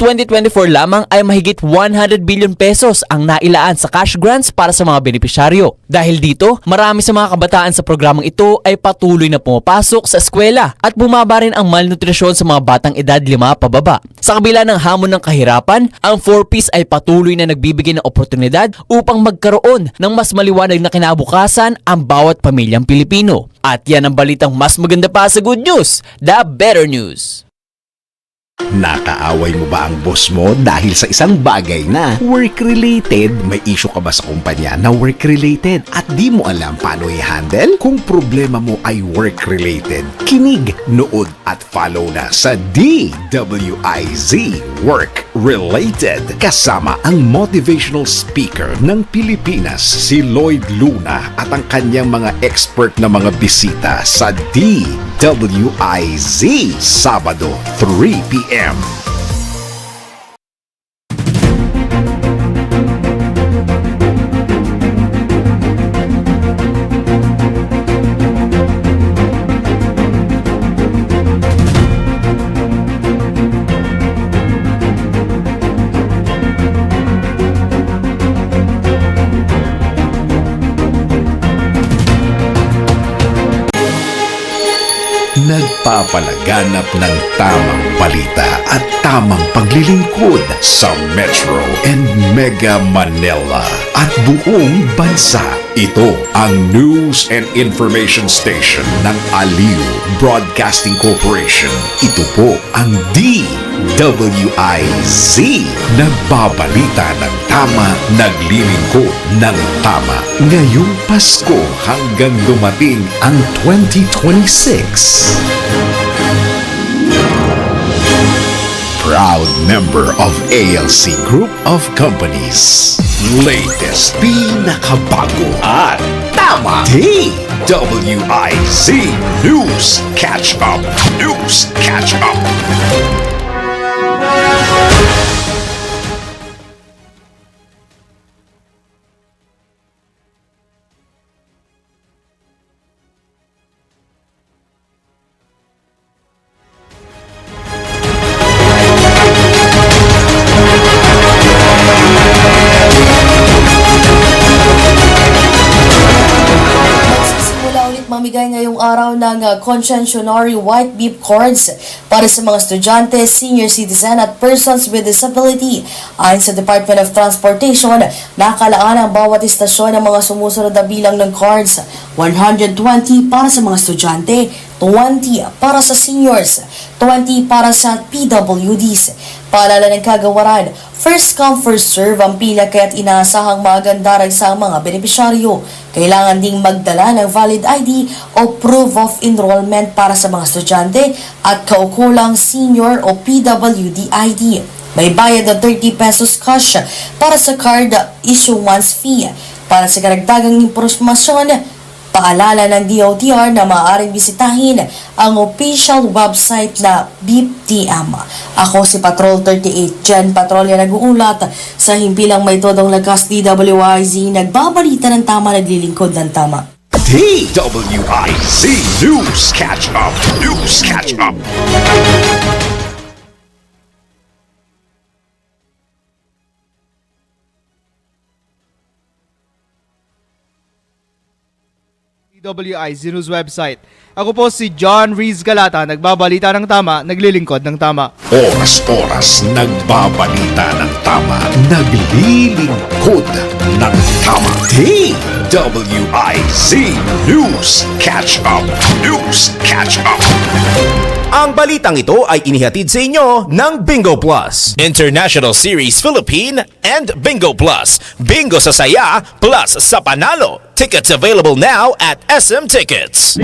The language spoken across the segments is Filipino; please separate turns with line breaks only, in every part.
2024 lamang ay mahigit 100 billion pesos ang nailaan sa cash grants para sa mga benepisyaryo. Dahil dito, marami sa mga kabataan sa programang ito ay patuloy na pumapasok sa eskwela at bumaba rin ang malnutrisyon sa mga batang edad 5 pababa. Sa kabila ng hamon ng kahirapan, ang 4Ps ay patuloy na nagbibigay ng oportunidad upang magkaroon ng mas maliwanag na kinabukasan ang bawat pamilyang Pilipino. At yan ang balitang mas maganda pa sa good news, the better news.
Nakaaway mo ba ang boss mo dahil sa isang bagay na work-related? May issue ka ba sa kumpanya na work-related at di mo alam paano i-handle? Kung problema mo ay work-related, kinig, nood at follow na sa DWIZ Work Related kasama ang motivational speaker ng Pilipinas si Lloyd Luna at ang kanyang mga expert na mga bisita sa DWIZ Sabado 3 p.m p.m. Nagpapalag Nagpapalaganap ng tamang balita at tamang paglilingkod sa Metro and Mega Manila at buong bansa. Ito ang News and Information Station ng Aliw Broadcasting Corporation. Ito po ang DWIZ. Nagbabalita ng tama, naglilingkod ng tama. Ngayong Pasko hanggang dumating ang 2026. Proud member of ALC Group of Companies. Latest, pinakabago at tama. DWIZ News Catch Up. News Catch Up.
Araw ng uh, Conscientionary White Beep Cards para sa mga estudyante, senior citizen at persons with disability. Ayon sa Department of Transportation, nakalaan ang bawat istasyon ng mga sumusunod na bilang ng cards. 120 para sa mga estudyante, 20 para sa seniors, 20 para sa PWDs. Paalala ng kagawaran, first come first serve ang pila kaya't inaasahang maganda rin sa mga benepisyaryo. Kailangan ding magdala ng valid ID o proof of enrollment para sa mga estudyante at kaukulang senior o PWD ID. May bayad na 30 pesos cash para sa card issuance fee. Para sa karagdagang impormasyon, Paalala ng DOTR na maaaring bisitahin ang official website na BIPTM. Ako si Patrol 38 Jen Patrolya nag-uulat sa himpilang may todong lakas DWIZ nagbabalita ng tama naglilingkod ng tama.
DWIZ News Catch Up. News Catch Up.
DWIZ News website. Ako po si John Reese Galata, nagbabalita ng tama, naglilingkod ng tama.
Oras-oras nagbabalita ng tama, naglilingkod ng tama. DWIZ News Catch Up. News Catch Up.
Ang balitang ito ay inihatid sa inyo ng Bingo Plus, International Series Philippine and Bingo Plus. Bingo sa saya plus sa panalo. Tickets available now at SM Tickets.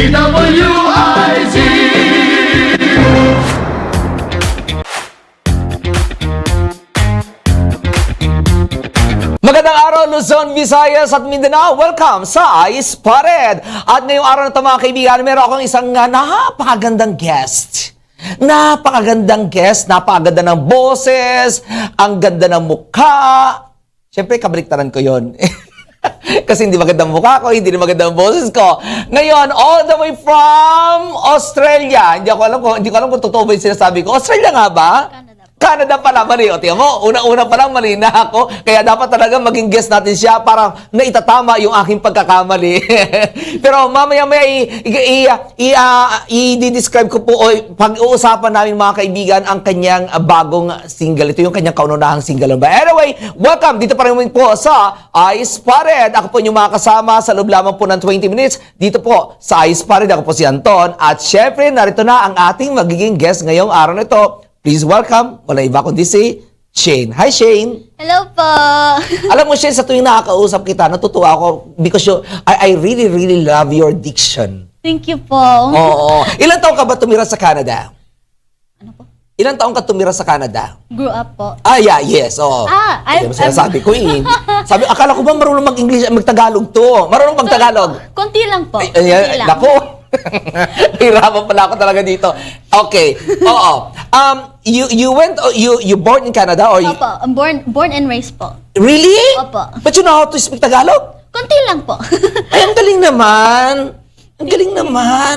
Magandang araw Luzon, Visayas at Mindanao. Welcome sa Ice Spotted. At ngayong araw na ito mga kaibigan, meron akong isang uh, napakagandang guest. Napakagandang guest, napakaganda ng boses, ang ganda ng mukha. Siyempre, kabaliktaran ko yon. Kasi hindi maganda ang mukha ko, hindi rin maganda ang boses ko. Ngayon, all the way from Australia. Hindi ako alam kung, hindi ko alam kung totoo ba yung sinasabi ko. Australia nga ba? Canada pala, mali. O, tingnan mo, una-una pa lang mali na ako. Kaya dapat talaga maging guest natin siya para naitatama yung aking pagkakamali. Pero mamaya-maya ah, i-describe ko po o pag-uusapan namin mga kaibigan ang kanyang bagong single. Ito yung kanyang kaununahang single. Ba? Anyway, welcome dito pa rin po sa Ice Spotted. Ako po yung mga kasama sa loob lamang po ng 20 minutes dito po sa Ice Spotted. Ako po si Anton. At syempre, narito na ang ating magiging guest ngayong araw na ito. Please welcome, wala iba kundi si Shane. Hi, Shane!
Hello po.
Alam mo, Shane, sa tuwing nakakausap kita, natutuwa ako because you, I, I really, really love your diction.
Thank you po.
Oo. Ilan taong ka ba tumira sa Canada?
Ano po?
Ilan taong ka tumira sa Canada?
Grew up po.
Ah, yeah, yes. Oo.
Ah,
Kaya
I'm-
sinasabi ko eh. Sabi, akala ko ba marunong mag-English, mag-Tagalog to? Marunong mag-Tagalog?
Konti lang po.
Ay,
Konti
ay,
lang.
Nako. Hirapan pala ako talaga dito. Okay. Oo. Um, you you went oh, you you born in Canada or you,
Opo, I'm born, born and raised po.
Really?
Opo.
But you know how to speak Tagalog?
Konti lang po.
Ay, ang galing naman. Ang galing naman.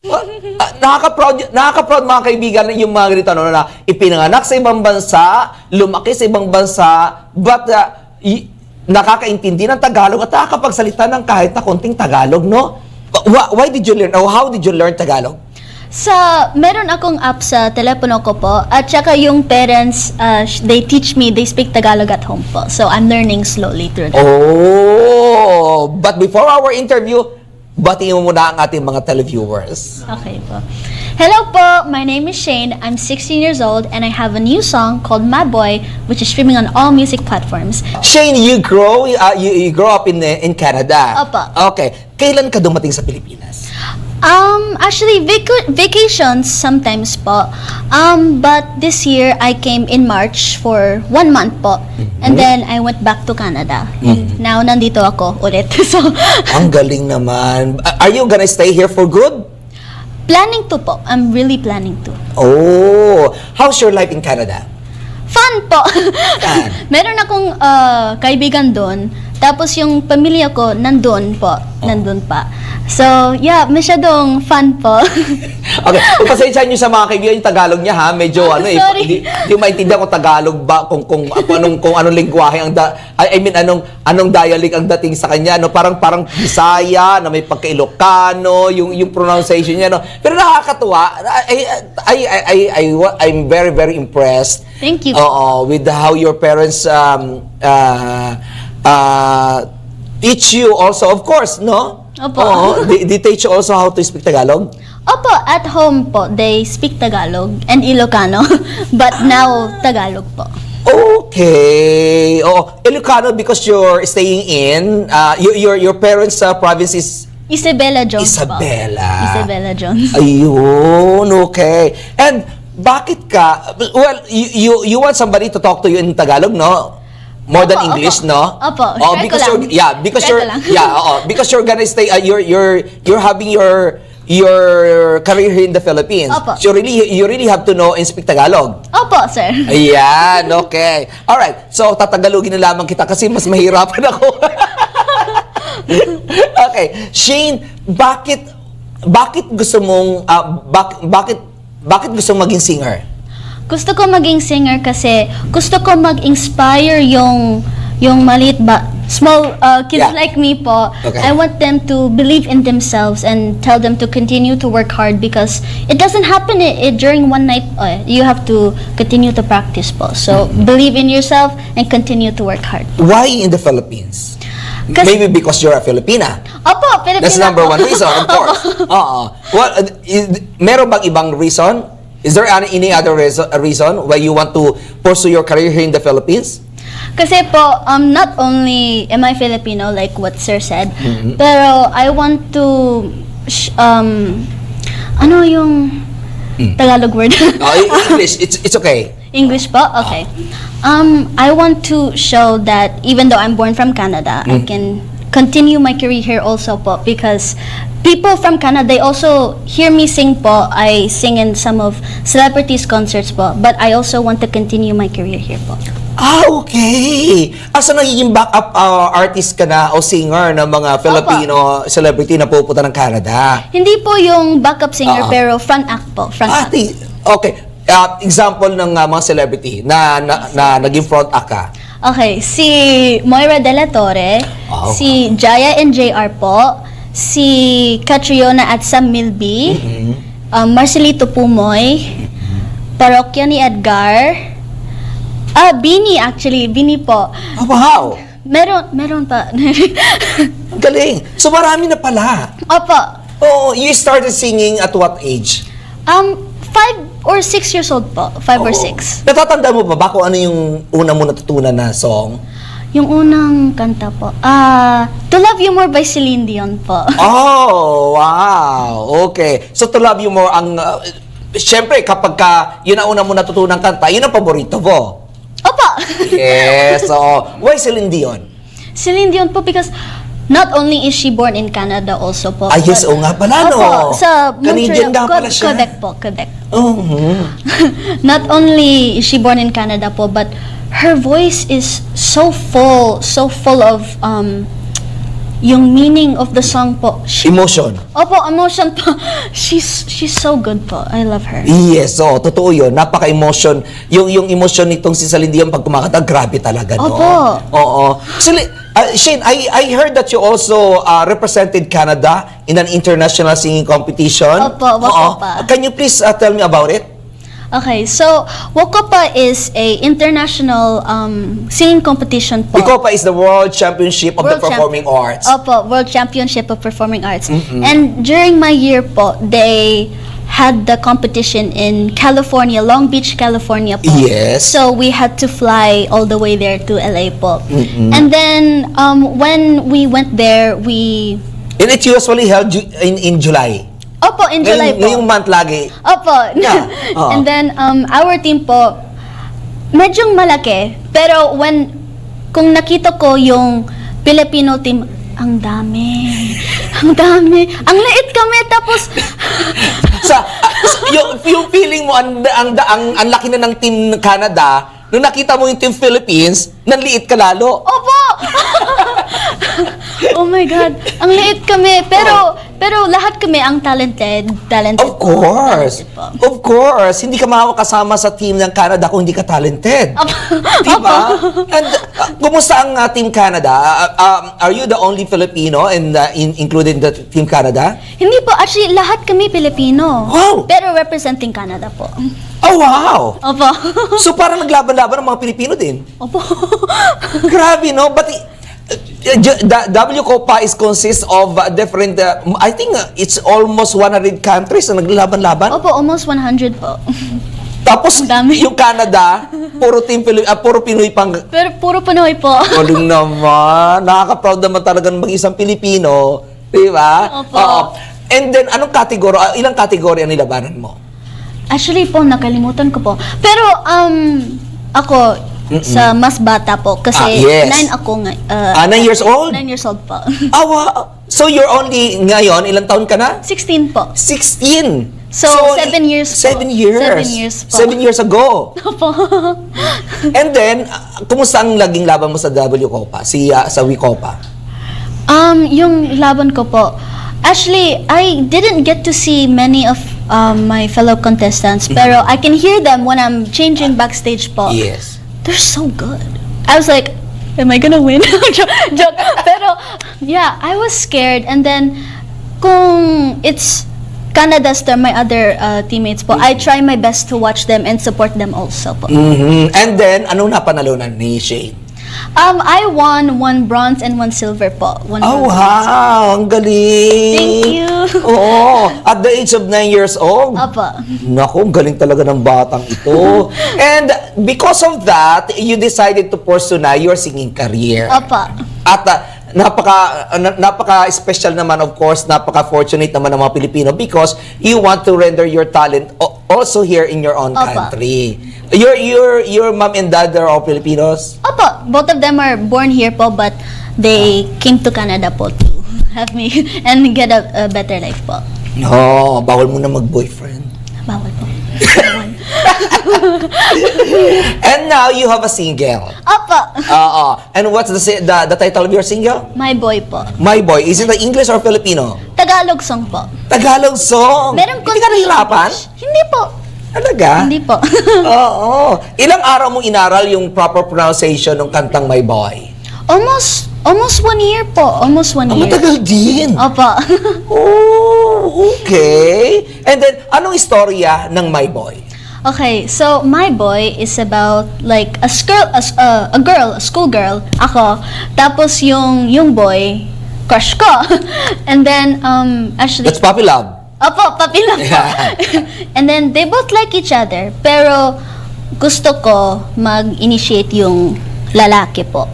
Wa- ah, nakaka-proud, nakaka-proud mga kaibigan yung mga ganito ano, na ipinanganak sa ibang bansa, lumaki sa ibang bansa, but uh, y- nakakaintindi ng Tagalog at nakakapagsalita ng kahit na konting Tagalog, no? Why, why did you learn, or how did you learn Tagalog?
sa, meron akong app sa telepono ko po. At saka yung parents, uh, sh- they teach me, they speak Tagalog at home po. So, I'm learning slowly through that.
Oh! But before our interview, batiin mo muna ang ating mga televiewers.
Okay po. Hello po, my name is Shane. I'm 16 years old and I have a new song called My Boy, which is streaming on all music platforms.
Shane, you grow uh, you, you grow up in uh, in Canada.
Opo.
Okay. Kailan ka dumating sa Pilipinas?
Um, actually, vac- vacations sometimes po. Um, but this year, I came in March for one month po. And then, I went back to Canada. Now, nandito ako ulit. so,
Ang galing naman. Are you gonna stay here for good?
Planning to po. I'm really planning to.
Oh, how's your life in Canada?
Fun po!
Fun.
Meron akong uh, kaibigan doon. Tapos yung pamilya ko, nandun po. Nandun pa. So, yeah, masyadong fun po.
Okay, pagpasensyahan niyo sa mga kaibigan yung Tagalog niya ha, medyo ano eh, hindi, hindi maintindihan kung Tagalog ba, kung kung kung anong kung anong lengguwahe ang da, I, I mean anong anong dialect ang dating sa kanya, no? Parang parang Bisaya na may pagka-Ilocano, yung yung pronunciation niya, no. Pero nakakatuwa. I I I I, I I'm very very impressed.
Thank you.
Oo, with how your parents um uh, uh, teach you also, of course, no?
Opo.
Oo, they, they teach you also how to speak Tagalog?
Opo, at home po, they speak Tagalog and Ilocano. but now, Tagalog po.
Okay. Oh, Ilocano because you're staying in uh, your your your parents' uh, province is
Isabella Jones
Isabela.
po. Isabella Jones.
Ayun, okay. And bakit ka well you you, you want somebody to talk to you in Tagalog, no? More than
Opo,
English,
opo.
no?
Opo,
Oh,
try
because you're yeah, because
Try
you're yeah, oo, because you're gonna stay uh, you're you're you're having your your career here in the Philippines.
Opo.
So you really you really have to know and speak Tagalog.
Opo, sir.
Ayan, okay. Alright, so tatagalogin na lamang kita kasi mas mahirapan ako. okay, Shane, bakit bakit gusto mong ah, bak- bakit bakit gusto mong maging singer?
Gusto ko maging singer kasi gusto ko mag-inspire yung yung maliit ba small uh, kids
Yeah.
like me po.
Okay.
I want them to believe in themselves and tell them to continue to work hard because it doesn't happen i i- during one night. Uh, you have to continue to practice po. So
Mm-hmm.
believe in yourself and continue to work hard.
Why in the Philippines? Maybe because you're a Filipina.
Opo, Filipina
That's number one reason, of course. Oo. Well, uh, is, meron bang ibang reason? Is there any, any other reason, reason why you want to pursue your career here in the Philippines?
Kasi po, um, not only am I Filipino, like what Sir said,
Mm-hmm.
pero I want to, sh- um, ano yung
Mm.
Tagalog word?
Oh, English, it's it's okay.
English po? Okay. Um, I want to show that even though I'm born from Canada,
Mm.
I can continue my career here also po because people from Canada, they also hear me sing po. I sing in some of celebrities' concerts po, but I also want to continue my career here po.
Ah, okay. Asa nagiging backup uh, artist ka na o singer ng mga Filipino celebrity na pupunta ng Canada?
Hindi po yung backup singer,
Ah.
pero front act po. Front
Ah,
act.
okay. uh, example ng uh, mga celebrity na, na, na naging front act ka.
Okay, si Moira De La Torre,
Wow.
si Jaya and JR po, si Catriona at Sam Milby, um, Marcelito Pumoy, Parokya ni Edgar, ah, Bini actually, Bini po.
Oh, wow!
Meron, meron pa.
Galing. So marami na pala.
Opo,
Oh, you started singing at what age?
um, five or six years old po, five or
Oo.
six.
Natatanda mo ba ba kung ano yung una mo natutunan na song?
Yung unang kanta po, ah, To Love You More by Celine Dion po.
Oh, wow. Okay. So to love you more ang uh, Siyempre, kapag ka yun ang una mo natutunan kanta, yun ang paborito mo.
Opo!
Yes. So, why Celine Dion?
Celine Dion po because not only is she born in Canada also po.
Ah, yes,
but-
oo nga pala, no?
Opo, sa
Canadian nga
Montreal,
pala siya.
Quebec po, Quebec.
Mhm.
not only is she born in Canada po, but her voice is so full, so full of um, yung meaning of the song po. She,
Emotion.
opo, emotion po. She's she's so good po. I love her.
Yes, so totoo yun. Napaka-emotion. Yung, yung emotion nitong si Celine Dion pag kumakanta, grabe talaga, no?
Opo.
Oo. So, uh, Shane, I, I heard that you also uh, represented Canada in an international singing competition.
Opo, Wakopa.
Oo. Can you please uh, tell me about it?
Okay, so Wokopa is a international um, singing competition po.
Vicopa is the World Championship of the
World Champ-
Performing Arts.
Opo, World Championship of Performing Arts. And during my year po, they had the competition in California, Long Beach, California po.
Yes.
So we had to fly all the way there to LA po. And then um, when we went there, we
And it usually held ju- in, in July.
Opo, in July
Ngayong,
po.
ngayong month lagi.
Opo.
Yeah.
And then um, our team po, medyo malaki. Pero when, kung nakita ko yung Filipino team, ang dami. Ang dami. Ang liit kami. Tapos,
sa, sa- yung, yung feeling mo ang, ang, ang, ang laki na ng team ng Canada, nung nakita mo yung team Philippines, nanliit ka lalo.
opo! Oh my God. Ang liit kami. Pero, pero lahat kami ang talented. Talented
Of course.
Talented po.
Of course. Hindi ka makakasama sa team ng Canada kung hindi ka talented.
Opo.
Diba? And uh, kumusta ang uh, Team Canada? Uh, um, are you the only Filipino and uh, in, included in the Team Canada?
Hindi po. Actually, lahat kami Pilipino.
Wow.
Pero representing Canada po.
Oh, wow!
Opo.
So parang naglaban-laban ng mga Pilipino din.
Opo.
Grabe, no? But W Copa is consists of uh, different, uh, I think uh, it's almost 100 countries na naglalaban-laban.
Opo, almost 100 po.
Tapos yung Canada, puro team Pili- ah, puro Pinoy pang
Pero puro Pinoy po.
Galing naman. Nakaka-proud naman talaga ng isang Pilipino. Di ba?
Opo.
Oo. And then, anong kategorya, ah, ilang kategorya ang nilabanan mo?
Actually po, nakalimutan ko po. Pero, um, ako, sa mas bata po. Kasi,
Ah, yes.
nine ako nga. uh,
Ah, nine years old?
Nine years old po.
Ah, wow. So, you're only, ngayon, ilang taon ka na?
16 po.
16.
So, seven years po.
Seven years.
Seven years po.
Seven years ago.
Opo.
And then, ah, kumusta ang laging laban mo sa W Copa? Si, ah, sa Wicopa?
um, yung laban ko po, actually, I didn't get to see many of um, my fellow contestants. Pero, I can hear them when I'm changing backstage po.
Yes.
They're so good. I was like, am I gonna win? joke. Pero, yeah, I was scared. And then, kung it's Canada's turn, my other uh, teammates po, I try my best to watch them and support them also po.
Mhm. And then, anong napanalunan ni Shane?
Um, I won one bronze and one silver po. One
Oh,
bronze.
wow! Ang galing!
Thank you.
Oo, at the age of 9 years old.
Opo.
Naku, ang galing talaga ng batang ito. And because of that, you decided to pursue na your singing career.
Opo.
At uh, napaka uh, na- napaka-special naman of course, napaka-fortunate naman ng mga Pilipino because you want to render your talent also here in your own
Opo.
country. Your your your mom and dad are all Filipinos?
Opo. Both of them are born here po, but they came to Canada po to have me and get a, a better life po.
No, bawal mo na mag-boyfriend.
Bawal po.
And now you have a single.
Opo.
Oo. And what's the, si- the the title of your single?
My boy po.
My Boy. Is it the English or Filipino?
Tagalog song po.
Tagalog song.
Meron
Hindi ka nahihirapan?
English. Hindi po.
Talaga?
Hindi po.
Oo. Ilang araw mo inaral yung proper pronunciation ng kantang My Boy?
almost, almost one year po. Almost one
Ah,
year.
matagal din.
Opo.
Oh, okay. And then, anong istorya ng My Boy?
Okay, so my boy is about like a girl, a, uh, a girl, a school girl, ako. Tapos yung yung boy, crush ko. And then um actually
That's Puppy Love.
Opo, lang po.
Yeah.
And then they both like each other, pero gusto ko mag-initiate yung lalaki po.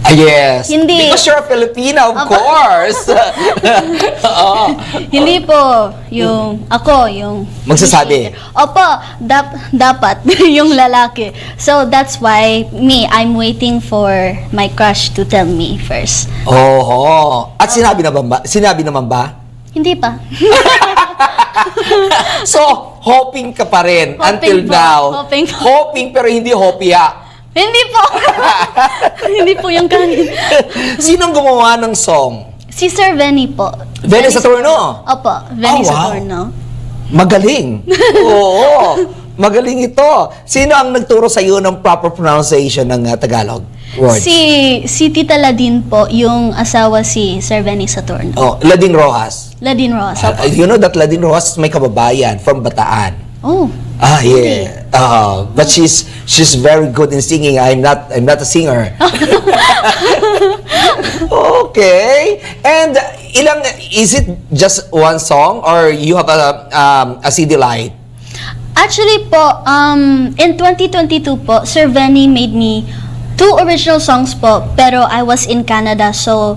Ah, yes.
Hindi.
Because you're a Filipina, of
Apa.
course. Oo.
Hindi po yung ako yung
Magsasabi.
Opo, dap, dapat yung lalaki. So that's why me I'm waiting for my crush to tell me first.
Oho. At sinabi na ba? Sinabi naman ba?
Hindi pa.
So, hoping ka pa rin
Hoping
until
po,
now.
hoping po.
Hoping pero hindi hopia.
Hindi po. Hindi po yung kanin.
Sinong gumawa ng song?
Si Sir Venny po.
Venny Saturno?
Opo, Venny
Oh, wow.
Saturno.
Magaling. Oo. Magaling ito. Sino ang nagturo sa iyo ng proper pronunciation ng uh, Tagalog words?
Si si Tita Ladin po, yung asawa si Sir Benny Saturno.
Oh, Lading Rojas.
Ladin Ross.
Uh,
opo.
you know that Lading Rojas may kababayan from Bataan.
Oh.
Ah, yeah. Uh, but she's she's very good in singing. I'm not I'm not a singer. okay. And ilang is it just one song or you have a um, a CD light?
Actually po, um, in 2022 po, Sir Benny made me two original songs po, pero I was in Canada, so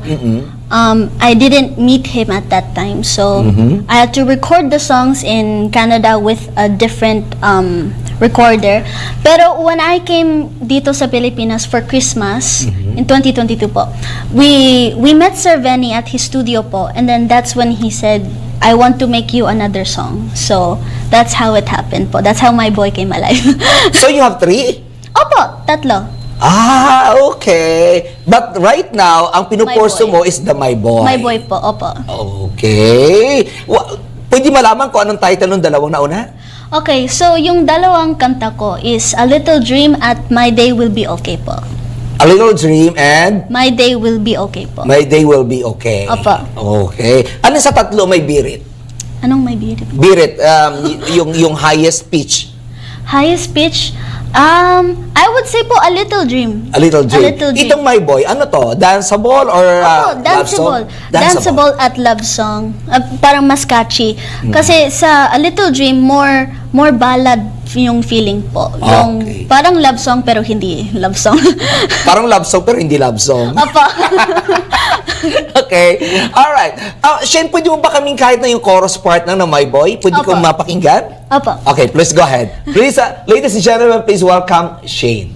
um, I didn't meet him at that time. So I had to record the songs in Canada with a different um, recorder. Pero when I came dito sa Pilipinas for Christmas in 2022 po, we we met Sir Benny at his studio po, and then that's when he said, I want to make you another song. So, that's how it happened po. That's how my boy came alive.
So you have three?
Opo, tatlo.
Ah, okay. But right now, ang
boy.
mo is the My Boy.
My boy po, opo.
Okay. Wa- pwede malaman ko anong title ng dalawang nauna?
Okay, so yung dalawang kanta ko is A Little Dream at My Day Will Be Okay po.
A Little Dream and
My Day Will Be Okay po.
My Day Will Be Okay.
Apa.
Okay. Ano sa tatlo may birit?
Anong my beauty?
Birit, um, y- yung, yung highest pitch.
Highest pitch? Um, I would say po A Little Dream.
A Little Dream.
A Little Dream.
Itong My Boy, ano to? Danceable or uh,
danceable.
love song?
Danceable at love song. Uh, parang mas catchy.
Hmm.
Kasi sa A Little Dream, more more ballad yung feeling po. Yung
Okay.
parang love song pero hindi love song.
Parang love song pero hindi love song.
Apa.
okay. Alright. Uh, Shane, pwede mo ba kaming kahit na yung chorus part ng na My Boy? Pwede
Opo.
kong mapakinggan?
Apa.
Okay, please go ahead. Please, uh, ladies and gentlemen, please welcome Shane.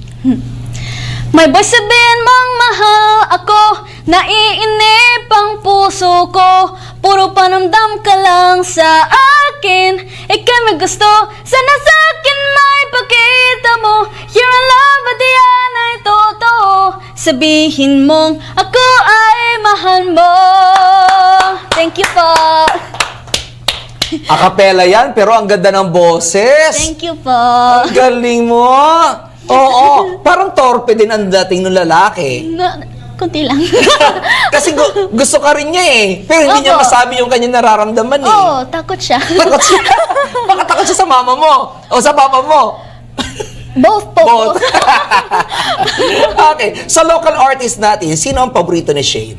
May boy sabihin mong mahal ako Naiinip ang puso ko Puro panamdam ka lang sa akin Ika'y may gusto Sana sa akin may pakita mo You're in love at yan ay totoo Sabihin mong ako ay mahal mo Thank you po
Akapela yan, pero ang ganda ng boses.
Thank you po
Ang galing mo. Oo, parang torpe din ang dating ng lalaki.
Na, Kunti lang
Kasi gu- gusto ka rin niya eh. Pero hindi niya
Opo.
masabi yung kanyang nararamdaman eh.
Oo, takot siya
Takot siya. Baka takot siya sa mama mo. O sa papa mo.
Both po
Both. okay. Sa local artist natin, sino ang paborito ni Shane?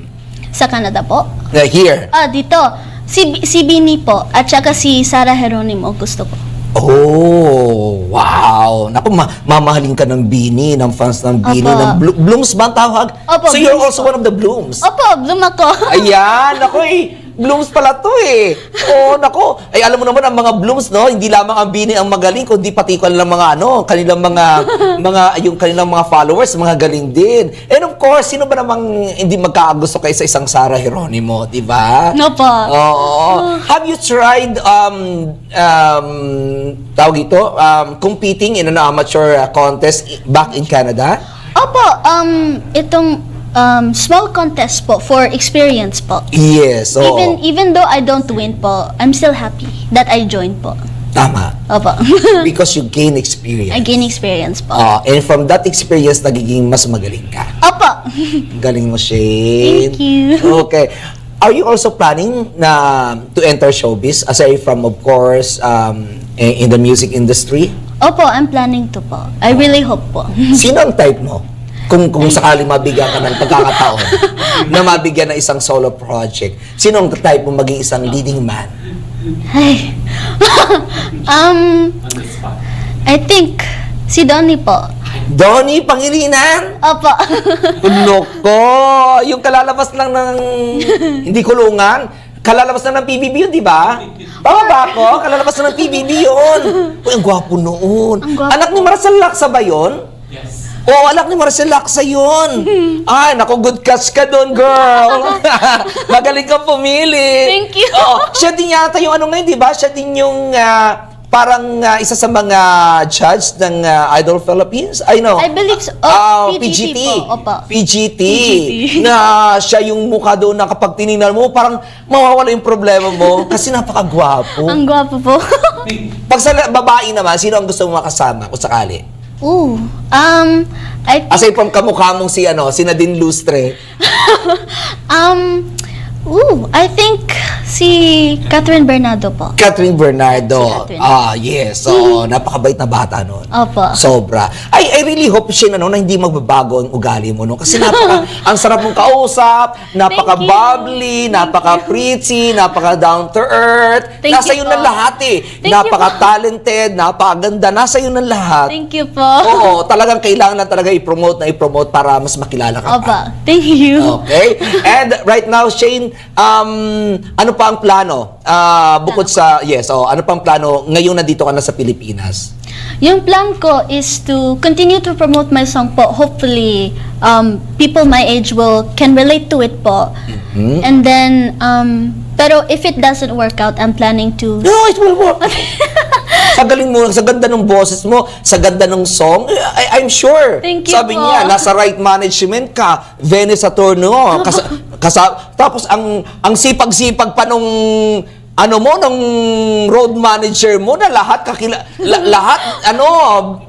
Sa Canada po
Uh, here.
Ah, dito. Si, si Bini po. At saka si Sarah Geronimo. Gusto ko.
Oh, wow. Naku, ma- mamahalin ka ng Bini, ng fans ng Bini,
Opo.
ng Blo- Blooms ba ang tawag?
Opo,
so you're
Blooms
also one of the Blooms.
Opo, bloom ako.
Ayan, ako eh. Blooms pala to eh. Oo, nako. Ay, alam mo naman ang mga Blooms, no? Hindi lamang ang Bini ang magaling, kundi pati kanilang mga ano, kanilang mga, mga, yung kanilang mga followers, mga galing din. And of course, sino ba namang hindi magkakagusto kay sa isang Sarah Geronimo, di ba?
No po.
Oo. Have you tried um um tawag ito um competing in an amateur uh, contest back in Canada?
Opo, um, itong um, small contest po for experience po.
Yes. oo.
Even even though I don't win po, I'm still happy that I joined po.
Tama.
Opo.
Because you gain experience.
I gain experience po.
Ah, and from that experience, nagiging mas magaling ka.
Opo.
Galing mo, Shane.
Thank you.
Okay. Are you also planning na to enter showbiz aside from of course um, in in the music industry?
Opo, I'm planning to po. I really hope po.
Sino ang type mo? Kung kung sakali mabigyan ka ng pagkakataon na mabigyan ng isang solo project, sino ang type mo maging isang leading man?
Ay. um, I think si Donnie po.
Donnie Pangilinan?
Opo.
Loko! Yung kalalabas lang ng hindi kulungan, kalalabas lang ng PBB yun, di ba? Tama ba ako? Kalalabas lang ng PBB yun. Uy, ang gwapo noon.
Ang gwapo.
Anak ni Marcel Laksa ba yun? Yes. Oo, anak ni Marcel Laksa yun. Ay, naku, good catch ka doon, girl. Magaling ka pumili.
Thank you.
Oo, siya din yata yung ano ngayon, di ba? Siya din yung ah, parang ah, isa sa mga judge ng ah, Idol Philippines. I know.
I believe so. Oh,
Ah,
PGT po. Opo.
PGT.
PGT.
Na siya yung mukha doon na kapag tinignan mo, parang mawawala yung problema mo kasi napakagwapo.
Ang gwapo po.
Pag sa la- babae naman, sino ang gusto mo makasama kung sakali?
Ooh. Um, I think,
Aside from kamukha mong si, ano, si Nadine Lustre.
um, ooh, I think si Catherine Bernardo po.
Catherine Bernardo.
Si Catherine.
Ah, yes. So, napakabait na bata noon.
Opo.
Sobra. I, I really hope siya ano, na hindi magbabago ang ugali mo. No? Kasi napaka, ang sarap mong kausap, napaka-bubbly, napaka-pretty, napaka-down to earth.
Thank
Nasa
you
yun
po.
na lahat eh.
Thank you
Napaka-talented, napakaganda. Nasa yun na lahat.
Thank you po.
Oo, talagang kailangan na talaga i-promote na i-promote para mas makilala ka pa.
Opo. Thank you.
Okay? And right now, Shane, um, ano pa ang plano? Ah, bukod sa, yes, oh, ano pa ang plano ngayong nandito ka na sa Pilipinas?
Yung plan ko is to continue to promote my song po. Hopefully, um, people my age will can relate to it po.
Mm-hmm.
And then, um, pero if it doesn't work out, I'm planning to...
No, it will work. sa galing mo, sa ganda ng boses mo, sa ganda ng song, I, I'm sure.
Thank you
Sabi
po.
niya, nasa right management ka, Venice Saturno, kasa, kasa, tapos ang ang sipag-sipag pa nung ano mo nung road manager mo na lahat kakila la- lahat ano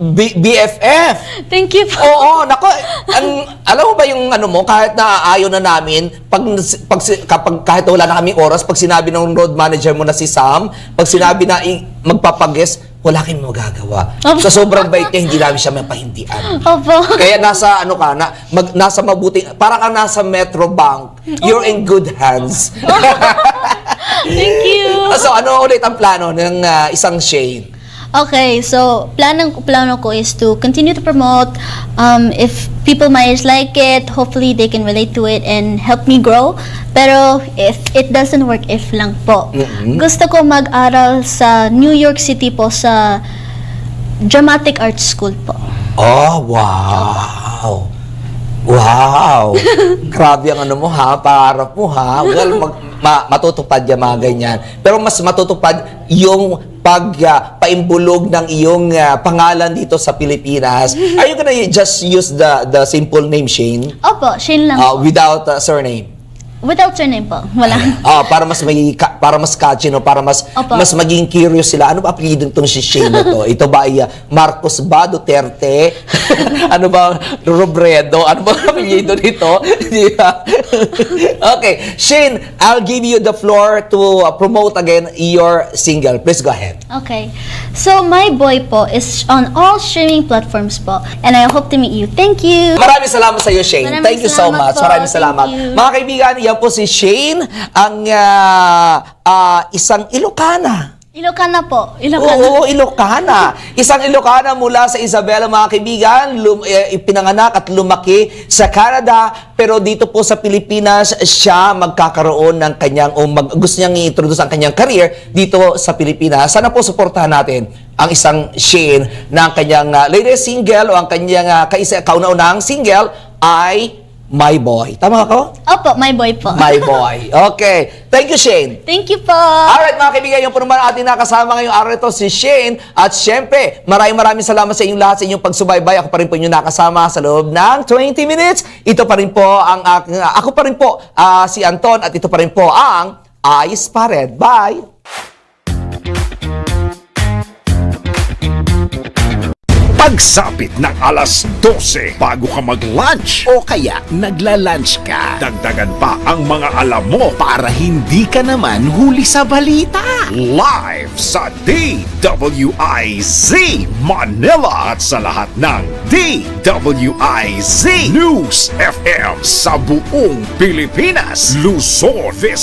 B- BFF
Thank you po.
Oo, nako, ang, alam mo ba yung ano mo, kahit na ayaw na namin, pag, pag, kapag, kahit wala na kaming oras, pag sinabi ng road manager mo na si Sam, pag sinabi na magpapag-guest, wala kayong magagawa.
Opo.
Sa sobrang bait niya, hindi namin siya mapahindian.
Opo.
Kaya nasa ano ka na mag, nasa mabuting para ka nasa Metro Bank. You're in good hands.
Thank you.
so ano ulit ang plano ng ah, isang Shane?
Okay, so plano plano ko is to continue to promote. Um, if people my age like it, hopefully they can relate to it and help me grow. Pero if it doesn't work, if lang po. Gusto ko mag-aral sa New York City po sa Dramatic Arts School po.
Oh, wow. Wow. Grabe ang ano mo ha, pangarap mo ha. Well, mag, ma- matutupad yung mga ganyan. Pero mas matutupad yung pag ah, paimbulog ng iyong ah, pangalan dito sa Pilipinas. Are you gonna just use the the simple name Shane
Opo, Shane lang.
uh, without uh, surname?
Without surname po. Wala.
Ah, para mas may ka- para mas catchy no, para mas
Opo.
mas maging curious sila. Ano ba apelyido nitong si Shane na to? Ito ba ay ah, Marcos ba Duterte? ano ba Robredo? Ano ba apelyido nito? Di ba? okay, Shane, I'll give you the floor to uh, promote again your single. Please go ahead.
Okay. So, My Boy po is on all streaming platforms po. And I hope to meet you. Thank you.
Maraming salamat sa iyo, Shane.
Maraming
Thank you so
salamat
much.
po.
Maraming
Thank
salamat.
you.
Mga kaibigan, yan po si Shane, ang ah, ah, isang Ilocana.
Ilocana po. Ilocana.
Oo, Ilocana. Isang Ilocana mula sa Isabela, mga kaibigan, lum, eh, ipinanganak at lumaki sa Canada, pero dito po sa Pilipinas, siya magkakaroon ng kanyang, o mag, gusto niyang i-introduce ang kanyang career dito sa Pilipinas. Sana po suportahan natin ang isang Shane na ang kanyang ah, latest single o ang kanyang uh, kaisa, kauna-unahang single ay My Boy. Tama ako?
Opo, My Boy po.
My Boy. Okay. Thank you, Shane.
Thank you po.
Alright mga kaibigan, yung po naman ating nakasama ngayong araw ito si Shane. At syempre, maraming maraming salamat sa inyong lahat sa inyong pagsubaybay. Ako pa rin po inyong nakasama sa loob ng 20 minutes. Ito pa rin po ang aking, ako pa rin po ah, si Anton at ito pa rin po ang Ayos Pa Red. Bye!
Pagsapit ng alas 12 bago ka mag-lunch o kaya nagla-lunch ka, dagdagan pa ang mga alam mo para hindi ka naman huli sa balita. Live sa DWIZ Manila at sa lahat ng DWIZ News FM sa buong Pilipinas. Luzon, this